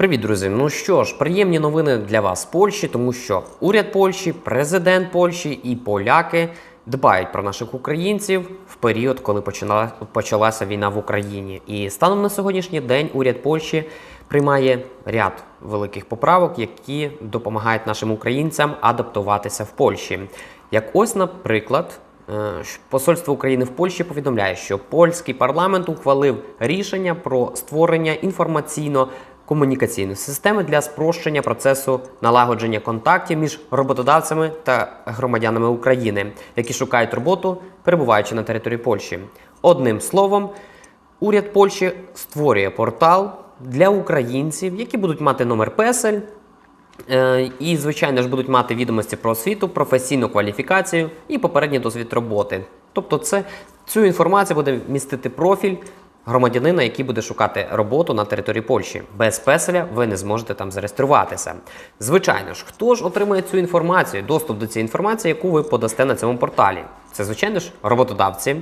Привіт, друзі! Ну що ж, приємні новини для вас з Польщі, тому що уряд Польщі, президент Польщі і поляки дбають про наших українців в період, коли почала, почалася війна в Україні. І станом на сьогоднішній день уряд Польщі приймає ряд великих поправок, які допомагають нашим українцям адаптуватися в Польщі. Як ось, наприклад. Е, Посольство України в Польщі повідомляє, що польський парламент ухвалив рішення про створення інформаційно-комунікаційної системи для спрощення процесу налагодження контактів між роботодавцями та громадянами України, які шукають роботу, перебуваючи на території Польщі. Одним словом, уряд Польщі створює портал для українців, які будуть мати номер песель, І, звичайно ж, будуть мати відомості про освіту, професійну кваліфікацію і попередній досвід роботи. Тобто, це, цю інформацію буде містити профіль громадянина, який буде шукати роботу на території Польщі. Без песеля ви не зможете там зареєструватися. Звичайно ж, хто ж отримає цю інформацію, доступ до цієї інформації, яку ви подасте на цьому порталі? Це, звичайно ж, роботодавці.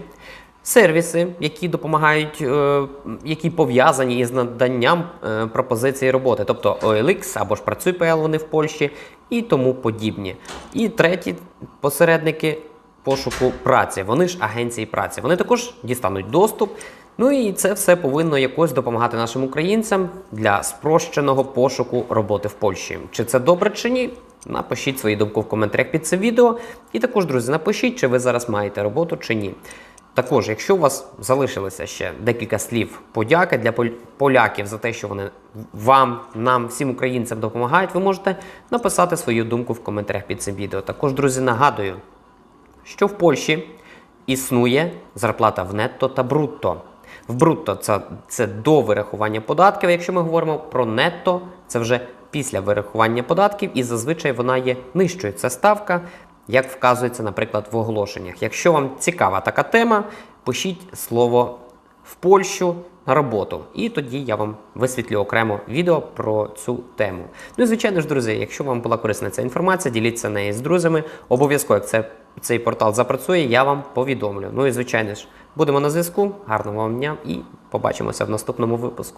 Сервіси, які допомагають, е, які пов'язані із наданням е, пропозиції роботи, тобто OLX або ж Працюй.pl вони в Польщі і тому подібні. І треті посередники пошуку праці, вони ж агенції праці. Вони також дістануть доступ. Ну і це все повинно якось допомагати нашим українцям для спрощеного пошуку роботи в Польщі. Чи це добре чи ні? Напишіть свою думку в коментарях під це відео. І також, друзі, напишіть, чи ви зараз маєте роботу чи ні. Також, якщо у вас залишилося ще декілька слів подяки для поляків за те, що вони вам, нам, всім українцям допомагають, ви можете написати свою думку в коментарях під цим відео. Також, друзі, нагадую, що в Польщі існує зарплата в нетто та брутто. В брутто це, це до вирахування податків. Якщо ми говоримо про нетто, це вже після вирахування податків, і зазвичай вона є нижчою. Це ставка, як вказується, наприклад, в оголошеннях. Якщо вам цікава така тема, пишіть слово в Польщу на роботу. І тоді я вам висвітлю окремо відео про цю тему. Ну і звичайно ж, друзі, якщо вам була корисна ця інформація, діліться нею з друзями. Обов'язково, як це, цей портал запрацює, я вам повідомлю. Ну і звичайно ж, будемо на зв'язку. Гарного вам дня і побачимося в наступному випуску.